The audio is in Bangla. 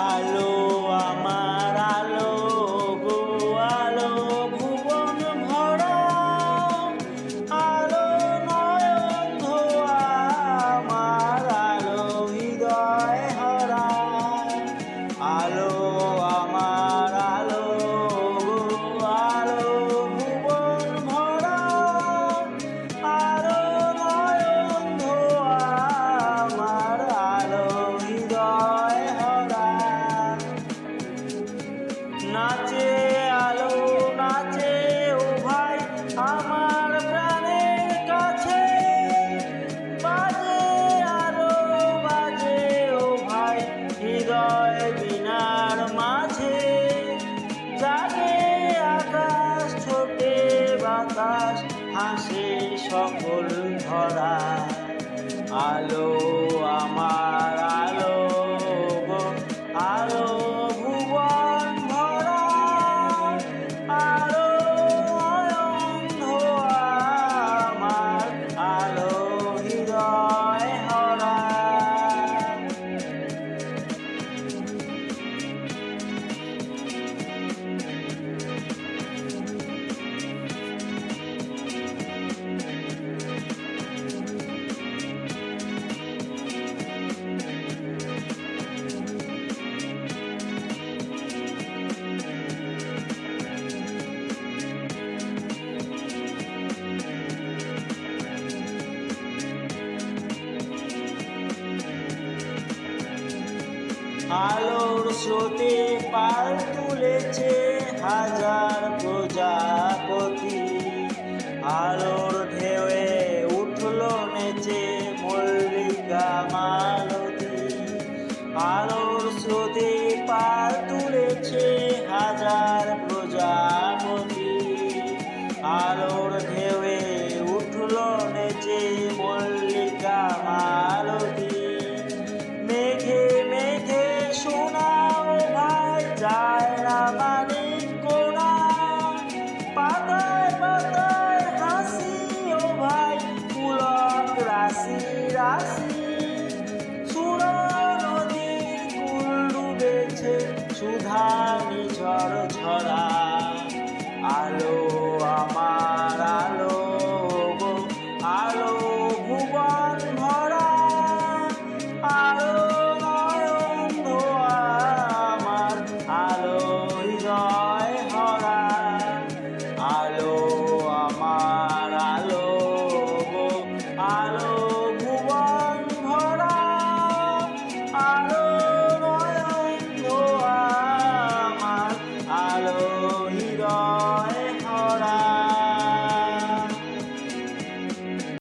I love আসে সকল ধরা আলো আমার আলোর স্রোতে পাল তুলেছে হাজার প্রজাপতি। আলোর ঢেউয়ে উঠল নেচে মল্লিকা মালতী। আলো But I